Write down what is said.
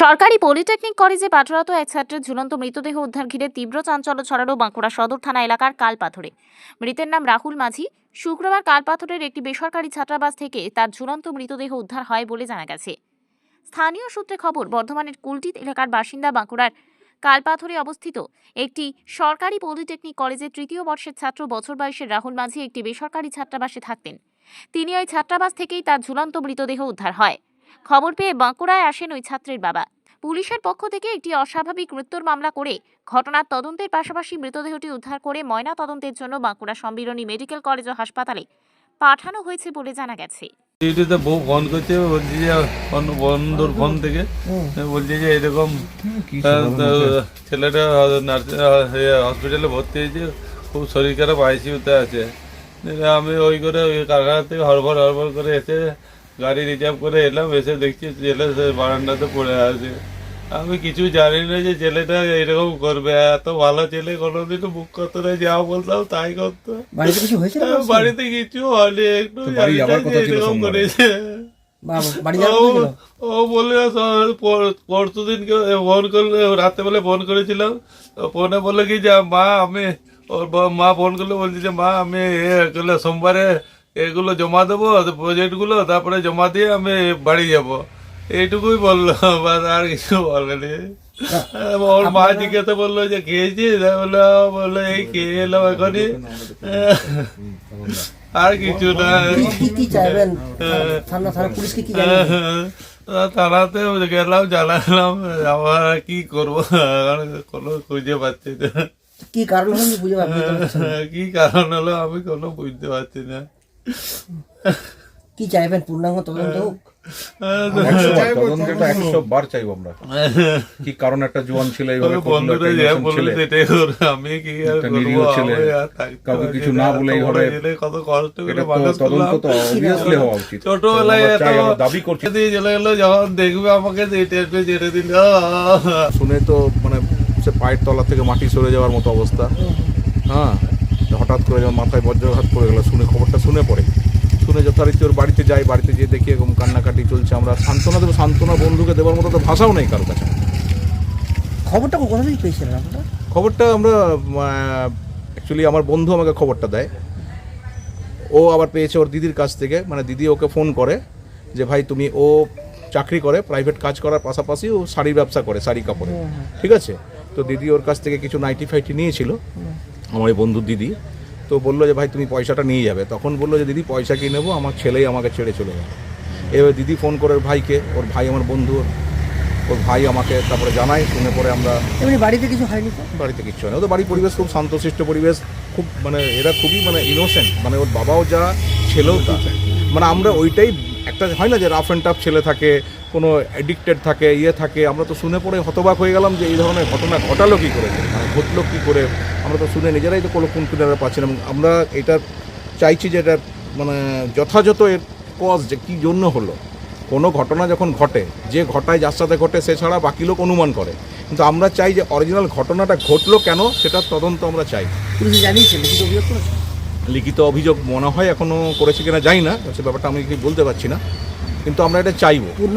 সরকারি পলিটেকনিক কলেজে পাঠরত এক ছাত্রের ঝুলন্ত মৃতদেহ উদ্ধার ঘিরে তীব্র চাঞ্চল্য ছড়ালো বাঁকুড়া সদর থানা এলাকার কালপাথরে। মৃতের নাম রাহুল মাঝি। শুক্রবার কালপাথরের একটি বেসরকারি ছাত্রাবাস থেকে তার ঝুলন্ত মৃতদেহ উদ্ধার হয় বলে জানা গেছে। স্থানীয় সূত্রে খবর, বর্ধমানের কুলটিত এলাকার বাসিন্দা বাঁকুড়ার কালপাথরে অবস্থিত একটি সরকারি পলিটেকনিক কলেজের তৃতীয় বর্ষের ছাত্র বছর বয়সের রাহুল মাঝি একটি বেসরকারি ছাত্রাবাসে থাকতেন। তিনি ওই ছাত্রাবাস থেকেই তার ঝুলন্ত মৃতদেহ উদ্ধার হয়। খবর পেয়ে বাঁকুড়ায় আসেন ওই ছাত্রের বাবা। পুলিশের পক্ষ থেকে একটি অস্বাভাবিক মৃত্যুর মামলা করে ঘটনার তদন্তের পাশাপাশি মৃতদেহটি উদ্ধার করে ময়না তদন্তের জন্য বাঁকুড়া সম্মিলনী মেডিকেল কলেজ ও হাসপাতালে পাঠানো হয়েছে বলে জানা গেছে। ডিউটিতে বউ ফোন করছে বলছি যে অন্য বন্ধুর ফোন থেকে। বলছে যে এরকম ছেলেটা হসপিটালে ভর্তি হয়েছে খুব শরীর খারাপ আইসিউতে আছে। আমি ওই করে ওই কারখানা থেকে হড়বড় হড়বড় করে এসে গাড়ি রিজার্ভ করে এলাম এসে দেখছি ছেলে সে বারান্দাতে পড়ে আছে। আমি কিছু জানি না যে ছেলেটা এরকম করবে। এত ভালো ছেলে কোনোদিনও মুখ করতো না যা বলতাম তাই করতো। বাড়িতে কিছু হয়েছিল হ্যাঁ, বাড়িতে কিছু হয়নি একটু এরকম করেছে। ও বললে পরশু দিনকে ফোন করলে রাতে বেলা ফোন করেছিলাম। ফোনে বলল কি যে মা আমি ওর মা ফোন করলে বলছি যে মা আমি সোমবারে এগুলো জমা দেবো প্রজেক্টগুলো তারপরে জমা দিয়ে আমি বাড়ি যাব। এইটুকুই বলল বাস আর কিছু বলেনি ওর মা জিজ্ঞাসা বলল যে খেয়েছিস বলল বলল এই খেয়ে এলাম এখনই। আর কিছু না। কি চাইবেন? থানা থানা পুলিশকে কি থানাতে গেলাম জানালাম আমার কি করব? কোনো খুঁজে পাচ্ছি না। কি কারণ হলো? বুঝে পারছি কি কারণ হলো আমি কোনো বুঝতে পারছি না। কি চাইবেন? পূর্ণাঙ্গ তদন্ত হোক। কি কারণ একটা জোয়ান ছিল আমি কি কাউকে কিছু না। বলে এইভাবে- কত কষ্ট করে ছোটবেলায় দাবি করছি। যখন দেখবে আমাকে দিল। শুনে তো মানে সে পায়ের তলা থেকে মাটি সরে যাওয়ার মতো অবস্থা। হ্যাঁ। হঠাৎ করে যেমন মাথায় বজ্রাঘাত করে গেল শুনে খবরটা শুনে পড়ে। শুনে যথারীতি ওর বাড়িতে যাই বাড়িতে গিয়ে দেখি এরকম কান্নাকাটি চলছে। আমরা সান্ত্বনা দেবো সান্ত্বনা বন্ধুকে দেওয়ার মতো তো ভাষাও নেই কারও কাছে। খবরটা কোথা থেকে পেয়েছিলেন আপনারা? খবরটা আমরা অ্যাকচুয়ালি আমার বন্ধু আমাকে খবরটা দেয়। ও আবার পেয়েছে ওর দিদির কাছ থেকে মানে দিদি ওকে ফোন করে যে ভাই তুমি ও চাকরি করে প্রাইভেট কাজ করার পাশাপাশি ও শাড়ির ব্যবসা করে শাড়ি কাপড়ে। ঠিক আছে? তো দিদি ওর কাছ থেকে কিছু নাইটি ফাইটি নিয়েছিল। আমার এই বন্ধুর দিদি তো বলল যে ভাই তুমি পয়সাটা নিয়ে যাবে। তখন বলল যে দিদি পয়সা কি নেব? আমার ছেলেই আমাকে ছেড়ে চলে গেল। এবার দিদি ফোন করে ওর ভাইকে ওর ভাই আমার বন্ধু ওর ভাই আমাকে তারপরে জানায় শুনে পরে আমরা এমনি বাড়িতে কিছু হয়নি বাড়িতে কিছু হয় না ওদের বাড়ির পরিবেশ খুব শান্তশিষ্ট পরিবেশ খুব মানে এরা খুবই মানে ইনোসেন্ট মানে ওর বাবাও যা ছেলেও তা। মানে আমরা ওইটাই একটা হয় না যে রাফ অ্যান্ড টাফ ছেলে থাকে কোনো অ্যাডিক্টেড থাকে ইয়ে থাকে আমরা তো শুনে পড়ে হতবাক হয়ে গেলাম যে এই ধরনের ঘটনা ঘটালো কী করে মানে ঘটলো কী করে আমরা তো শুনে নিজেরাই তো কোনো কোন কিনারা পাচ্ছি না এবং আমরা এটা চাইছি যে এটা মানে যথাযথ এর কজ যে কী জন্য হলো। কোনো ঘটনা যখন ঘটে যে ঘটায় যার সাথে ঘটে সে ছাড়া বাকি লোক অনুমান করে। কিন্তু আমরা চাই যে অরিজিনাল ঘটনাটা ঘটলো কেন সেটার তদন্ত আমরা চাই। পুলিশ কিছু অভিযোগ করেছে? লিখিত অভিযোগ মনে হয় এখনও করেছে কিনা জানি না সে ব্যাপারটা আমি কি বলতে পারছি না। কিন্তু আমরা এটা চাইব পূর্ণ।